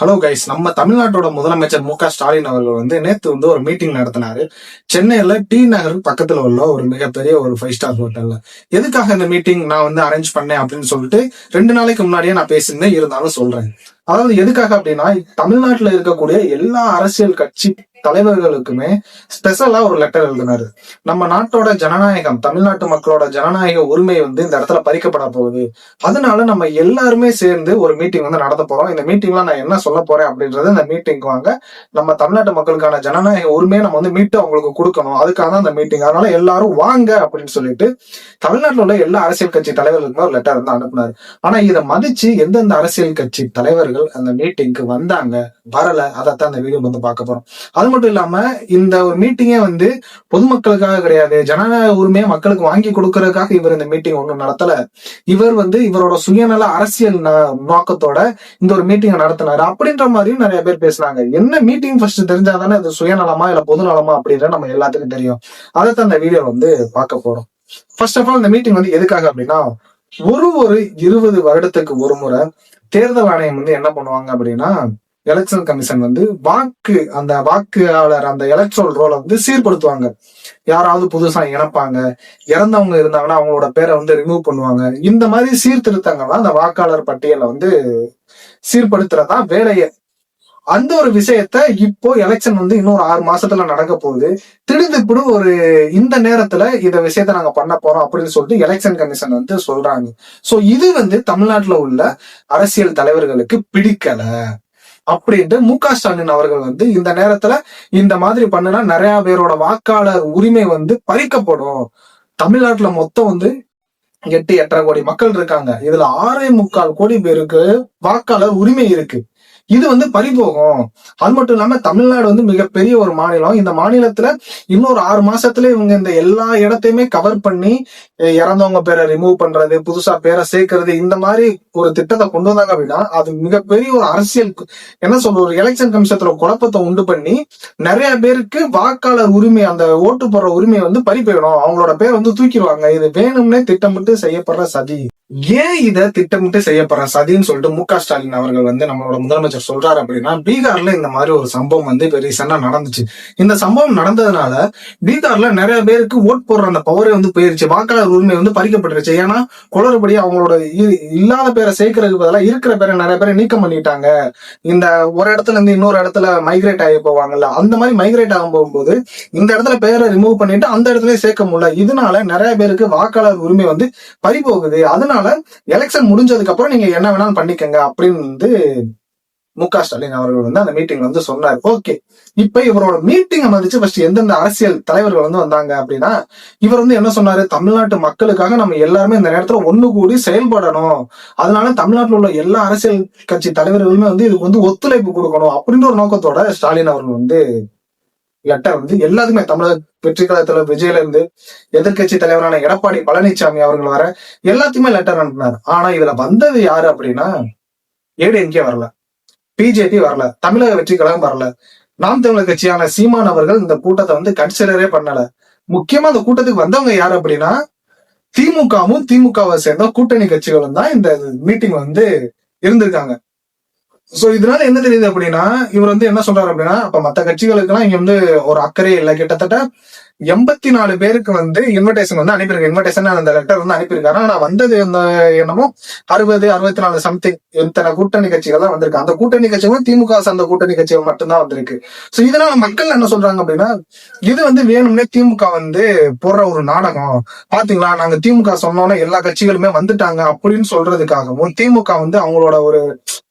Hello guys நம்ம தமிழ்நாட்டோட முதலமைச்சர் மு க ஸ்டாலின் அவர்கள் வந்து நேத்து வந்து ஒரு மீட்டிங் நடத்தினாரு. சென்னையில டி நகர் பக்கத்துல உள்ள ஒரு மிகப்பெரிய ஒரு ஃபைவ் ஸ்டார் ஹோட்டல்ல எதுக்காக இந்த மீட்டிங் நான் வந்து அரேஞ்ச் பண்ணேன் அப்படின்னு சொல்லிட்டு ரெண்டு நாளைக்கு முன்னாடியே நான் பேசியிருந்தேன். இருந்தாலும் சொல்றேன். அதாவது எதுக்காக அப்படின்னா தமிழ்நாட்டுல இருக்கக்கூடிய எல்லா அரசியல் கட்சி தலைவர்களுக்குமே ஸ்பெஷலா ஒரு லெட்டர் எழுதினாரு. நம்ம நாட்டோட ஜனநாயகம் தமிழ்நாட்டு மக்களோட ஜனநாயக உரிமை வந்து இந்த இடத்துல பறிக்கப்பட போகுது. அதனால நம்ம எல்லாருமே சேர்ந்து ஒரு மீட்டிங் வந்து நடத்த போறோம். இந்த மீட்டிங்ல நான் என்ன சொல்ல போறேன் அப்படின்றது இந்த மீட்டிங்க்கு வாங்க. நம்ம தமிழ்நாட்டு மக்களுக்கான ஜனநாயக உரிமையை நம்ம வந்து மீட்டு அவங்களுக்கு கொடுக்கணும். அதுக்காக தான் அந்த மீட்டிங் அதனால எல்லாரும் வாங்க அப்படின்னு சொல்லிட்டு தமிழ்நாட்டில் உள்ள எல்லா அரசியல் கட்சி தலைவர்களுக்குமே ஒரு லெட்டர் வந்து அனுப்புனாரு. ஆனா இதை மதிச்சு எந்தெந்த அரசியல் கட்சி தலைவர்கள் அந்த மீட்டிங்க்கு வந்தாங்க வரல அதைத்தான் அந்த வீடியோ வந்து பார்க்க போறோம். அது மட்டும் இல்லாம இந்த ஒரு மீட்டிங்கே வந்து பொதுமக்களுக்காக கிடையாது. ஜனநாயக உரிமையை மக்களுக்கு வாங்கி கொடுக்கறதுக்காக இவர் இந்த மீட்டிங் ஒன்றும் நடத்தல. இவர் வந்து இவரோட சுயநல அரசியல் நோக்கத்தோட இந்த ஒரு மீட்டிங் நடத்தினாரு. அப்படின்ற மாதிரியும் நிறைய பேர் பேசுனாங்க. என்ன மீட்டிங் ஃபர்ஸ்ட் தெரிஞ்சாதானே அது சுயநலமா இல்ல பொதுநலமா அப்படின்ற நம்ம எல்லாத்துக்கும் தெரியும். அதைத்தான் இந்த வீடியோ வந்து பார்க்க போறோம். ஃபர்ஸ்ட் ஆஃப் ஆல் இந்த மீட்டிங் வந்து எதுக்காக அப்படின்னா ஒரு ஒரு இருபது வருடத்துக்கு ஒரு முறை தேர்தல் ஆணையம் வந்து என்ன பண்ணுவாங்க அப்படின்னா எலெக்ஷன் கமிஷன் வந்து வாக்கு அந்த வாக்காளர் அந்த எலக்ட்ரல் ரோலை வந்து சீர்படுத்துவாங்க. யாராவது புதுசா இணைப்பாங்க இறந்தவங்க இருந்தாங்கன்னா அவங்களோட பேரை வந்து ரிமூவ் பண்ணுவாங்க. இந்த மாதிரி சீர்திருத்தங்கள்லாம் அந்த வாக்காளர் பட்டியலை வந்து சீர்படுத்துறதா வேலையை. அந்த ஒரு விஷயத்த இப்போ எலெக்ஷன் வந்து இன்னொரு ஆறு மாசத்துல நடக்க போகுது. திடுதிப்புடு ஒரு இந்த நேரத்துல இந்த விஷயத்த நாங்க பண்ண போறோம் அப்படின்னு சொல்லிட்டு எலெக்ஷன் கமிஷன் வந்து சொல்றாங்க. சோ இது வந்து தமிழ்நாட்டுல உள்ள அரசியல் தலைவர்களுக்கு பிடிக்கல. அப்படின்ட்டு மு க ஸ்டாலின் அவர்கள் வந்து இந்த நேரத்துல இந்த மாதிரி பண்ணுனா நிறைய பேரோட வாக்காளர் உரிமை வந்து பறிக்கப்படும். தமிழ்நாட்டுல மொத்தம் வந்து எட்டு எட்டரை கோடி மக்கள் இருக்காங்க. இதுல ஆறே முக்கால் கோடி பேருக்கு வாக்காளர் உரிமை இருக்கு. இது வந்து பறிபோகும். அது மட்டும் இல்லாம தமிழ்நாடு வந்து மிகப்பெரிய ஒரு மாநிலம். இந்த மாநிலத்துல இன்னொரு ஆறு மாசத்துல இவங்க இந்த எல்லா இடத்தையுமே கவர் பண்ணி இறந்தவங்க பேரை ரிமூவ் பண்றது புதுசா பேரை சேர்க்கறது இந்த மாதிரி ஒரு திட்டத்தை கொண்டு வந்தாங்க அப்படின்னா அது மிகப்பெரிய ஒரு அரசியல் என்ன சொல்ற ஒரு எலெக்ஷன் கமிஷத்துல குழப்பத்தை உண்டு பண்ணி நிறைய பேருக்கு வாக்காளர் உரிமை அந்த ஓட்டு போடுற உரிமையை வந்து பறி போயிடும் அவங்களோட பேர் வந்து தூக்கிடுவாங்க. இது வேணும்னே திட்டமிட்டு செய்யப்படுற சதி. ஏன் இத திட்டமிட்டு செய்யப்படுற சதின்னு சொல்லிட்டு மு க ஸ்டாலின் அவர்கள் வந்து நம்மளோட முதலமைச்சர் சொல்றாரு அப்படின்னா பீகார்ல இந்த மாதிரி ஒரு சம்பவம் வந்து இப்ப ரீசெண்டா நடந்துச்சு. இந்த சம்பவம் நடந்ததுனால பீகார்ல நிறைய பேருக்கு ஓட் போடுற அந்த பவரே வந்து போயிருச்சு. வாக்காளர் உரிமை வந்து பறிக்கப்பட்டுருச்சு. ஏன்னா குளறுபடி அவங்களோட இல்லாத பேரை சேர்க்கறதுக்கு பதிலாக இருக்கிற பேரை நிறைய பேரை நீக்கம் பண்ணிட்டாங்க. இந்த ஒரு இடத்துல இருந்து இன்னொரு இடத்துல மைக்ரேட் ஆகி போவாங்கல்ல அந்த மாதிரி மைக்ரேட் ஆகும் போகும்போது இந்த இடத்துல பேரை ரிமூவ் பண்ணிட்டு அந்த இடத்துல சேர்க்க முடியல. இதனால நிறைய பேருக்கு வாக்காளர் உரிமை வந்து பறிபோகுது. அதனால அதனால எலெக்ஷன் முடிஞ்சதுக்கு அப்புறம் நீங்க என்ன வேணாலும் பண்ணிக்கங்க அப்படின்னு வந்து மு க ஸ்டாலின் அவர்கள் வந்து அந்த மீட்டிங்ல வந்து சொன்னார். ஓகே இப்ப இவரோட மீட்டிங் வந்துச்சு ஃபர்ஸ்ட் எந்தெந்த அரசியல் தலைவர்கள் வந்து வந்தாங்க அப்படின்னா இவர் வந்து என்ன சொன்னாரு? தமிழ்நாட்டு மக்களுக்காக நம்ம எல்லாருமே இந்த நேரத்துல ஒண்ணு கூடி செயல்படணும். அதனால தமிழ்நாட்டுல உள்ள எல்லா அரசியல் கட்சி தலைவர்களுமே வந்து இதுக்கு வந்து ஒத்துழைப்பு கொடுக்கணும் அப்படின்ற ஒரு நோக்கத்தோட ஸ்டாலின் அவர்கள் வந்து லெட்டர் வந்து எல்லாத்துக்குமே தமிழக வெற்றி கழகத்துல விஜயில இருந்து எதிர்க்கட்சி தலைவரான எடப்பாடி பழனிசாமி அவர்கள் வர எல்லாத்தையுமே லெட்டர் அனுப்பினார். ஆனா இதுல வந்தது யாரு அப்படின்னா ஏடிஎம்கே வரல. பிஜேபி வரல. தமிழக வெற்றி கழகம் வரல. நாம் தமிழர் கட்சியான சீமான் அவர்கள் இந்த கூட்டத்தை வந்து கன்சிடரே பண்ணல. முக்கியமா அந்த கூட்டத்துக்கு வந்தவங்க யாரு அப்படின்னா திமுகவும் திமுகவை சேர்ந்த கூட்டணி கட்சிகளும் தான் இந்த மீட்டிங் வந்து இருந்திருக்காங்க. சோ இதனால என்ன தெரியுது அப்படின்னா இவர் வந்து என்ன சொல்றாரு அப்படின்னா அப்ப மத்த கட்சிகளுக்கு எல்லாம் இங்க வந்து ஒரு அக்கறை இல்லை. கிட்டத்தட்ட எண்பத்தி நாலு பேருக்கு வந்து இன்விடேஷன் வந்து அனுப்பியிருக்கு இன்விடேஷன் அந்த லெட்டர் வந்து அனுப்பியிருக்காரு ஆனா வந்தது என்னமோ அறுபது அறுபத்தி நாலு சம்திங் இத்தனை கூட்டணி கட்சிகள் தான் வந்திருக்கு. அந்த கூட்டணி கட்சிகளும் திமுக சார்ந்த கூட்டணி கட்சிகள் மட்டும்தான் வந்திருக்கு. சோ இதனால மக்கள் என்ன சொல்றாங்க அப்படின்னா இது வந்து வேணும்னே திமுக வந்து போடுற ஒரு நாடகம். பாத்தீங்களா? நாங்க திமுக சொன்னோன்னே எல்லா கட்சிகளுமே வந்துட்டாங்க அப்படின்னு சொல்றதுக்காகவும் திமுக வந்து அவங்களோட ஒரு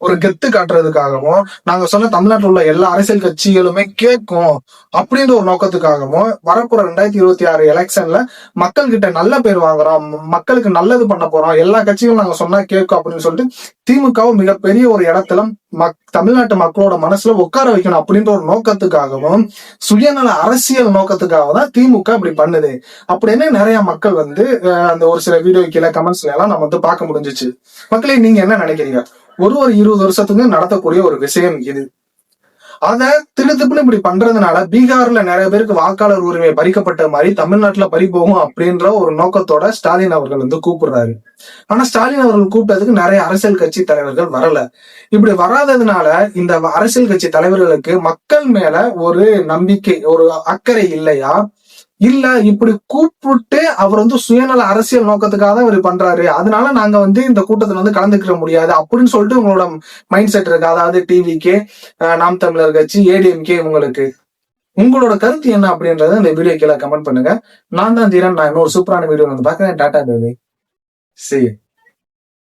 ஒரு கெத்து காட்டுறதுக்காகவும் நாங்க சொன்ன தமிழ்நாட்டில் உள்ள எல்லா அரசியல் கட்சிகளுமே கேட்கும் அப்படின்ற ஒரு நோக்கத்துக்காகவும் வரப்போற ரெண்டாயிரத்தி இருபத்தி ஆறு எலெக்ஷன்ல மக்கள் கிட்ட நல்ல பேர் வாங்குறோம் மக்களுக்கு நல்லது பண்ண போறோம் எல்லா கட்சிகளும் நாங்க சொன்னா கேட்கும் அப்படின்னு சொல்லிட்டு திமுகவும் மிகப்பெரிய ஒரு இடத்துல மக் தமிழ்நாட்டு மக்களோட மனசுல உட்கார வைக்கணும் அப்படின்ற ஒரு நோக்கத்துக்காகவும் சுயநல அரசியல் நோக்கத்துக்காக தான் திமுக இப்படி பண்ணுது. அப்படின்னு நிறைய மக்கள் வந்து அந்த ஒரு சில வீடியோ கீழே கமெண்ட்ஸ்ல எல்லாம் நம்ம வந்து பார்க்க முடிஞ்சிச்சு. மக்களே நீங்க என்ன நினைக்கிறீங்க? ஒரு ஒரு இருபது வருஷத்துக்கு நடத்தக்கூடிய ஒரு விஷயம் இது. அத திடுத்துப்புன்னு இப்படி பண்றதுனால பீகார்ல நிறைய பேருக்கு வாக்காளர் உரிமை பறிக்கப்பட்ட மாதிரி தமிழ்நாட்டுல பறி போகும் அப்படின்ற ஒரு நோக்கத்தோட ஸ்டாலின் அவர்கள் வந்து கூப்பிடுறாரு. ஆனா ஸ்டாலின் அவர்கள் கூப்பிட்டதுக்கு நிறைய அரசியல் கட்சி தலைவர்கள் வரல. இப்படி வராததுனால இந்த அரசியல் கட்சி தலைவர்களுக்கு மக்கள் மேல ஒரு நம்பிக்கை ஒரு அக்கறை இல்லையா? இல்ல இப்படி கூப்பிட்டு அவர் வந்து சுயநல அரசியல் நோக்கத்துக்காக தான் இவர் பண்றாரு. அதனால நாங்க வந்து இந்த கூட்டத்துல வந்து கலந்துக்கிற முடியாது. அப்படின்னு சொல்லிட்டு உங்களோட மைண்ட் செட் இருக்கு. அதாவது டிவிக்கே நாம் தமிழர் கட்சி ஏடிஎம்கே உங்களுக்கு உங்களோட கருத்து என்ன அப்படின்றத இந்த வீடியோ கீழே கமெண்ட் பண்ணுங்க. நான் தான் தீரன். நான் இன்னொரு சூப்பரான வீடியோ வந்து பாக்குறேன் டாடா பேபி சரி